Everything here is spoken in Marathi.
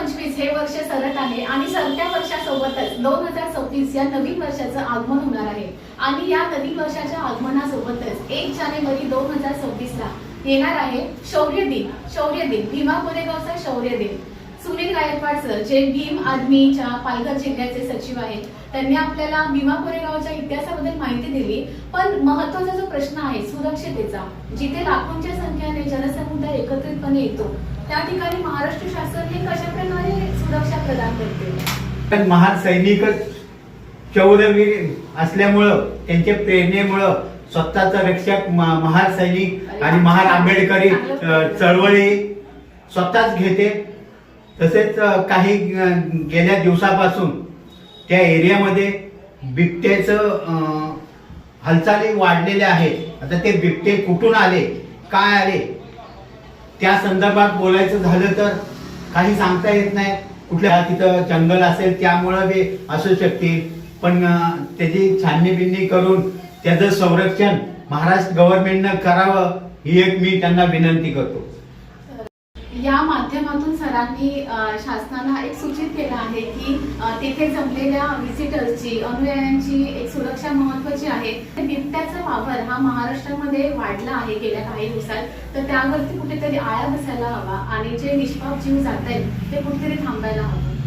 पंचवीस हे वर्ष सरत आहे आणि सरत्या वर्षासोबतच दोन हजार सव्वीस या नवीन वर्षाचं आगमन होणार आहे. आणि या नवीन वर्षाच्या आगमनासोबतच एक जानेवारी दोन हजार सव्वीस ला येणार आहे शौर्य दिन. शौर्य दिन. भीमा कोरेगावचा शौर्य दिन. सुनील गायकवाड सर जे भीम आर्मीच्या पालघर जिल्ह्याचे सचिव आहेत त्यांनी आपल्याला भीमा कोरेगावच्या इतिहासाबद्दल माहिती दिली. पण महत्त्वाचा जो प्रश्न आहे सुरक्षतेचा जिथे लाखोंच्या संख्येने जनसमुदाय एकत्रितपणे येतो त्या ठिकाणी महाराष्ट्र शासन हे कशा प्रकारे सुरक्षा प्रदान करते? पण महान सैनिकच शौर्यवीर असल्यामुळं त्यांच्या प्रेरणेमुळं स्वतःचा रक्षक महार सैनिक आणि महार आंबेडकरी चळवळी स्वतःच घेते. तसेच काही गेल्या दिवसापासून त्या एरियामध्ये बिबट्याचं हालचाली वाढलेल्या आहेत. आता ते बिबटे कुठून आले काय आले त्या संदर्भात बोलायचं झालं तर काही सांगता येत नाही. कुठल्या तिथं जंगल असेल त्यामुळं बी असू शकतील. पण त्याची छाननी बिन्नी करून त्याचं संरक्षण महाराष्ट्र गव्हर्नमेंटनं करावं ही एक मी त्यांना विनंती करतो. या माध्यमातून सरांनी शासनाला एक सूचित केलं आहे की तिथे जमलेल्या व्हिजिटर्सची अनुयायांची एक सुरक्षा महत्वाची आहे. बिबट्याचा वापर हा महाराष्ट्रामध्ये वाढला आहे गेल्या काही दिवसात. तर त्यावरती कुठेतरी आळा बसायला हवा आणि जे निष्पाप जीव जात आहेत ते कुठेतरी थांबायला हवं.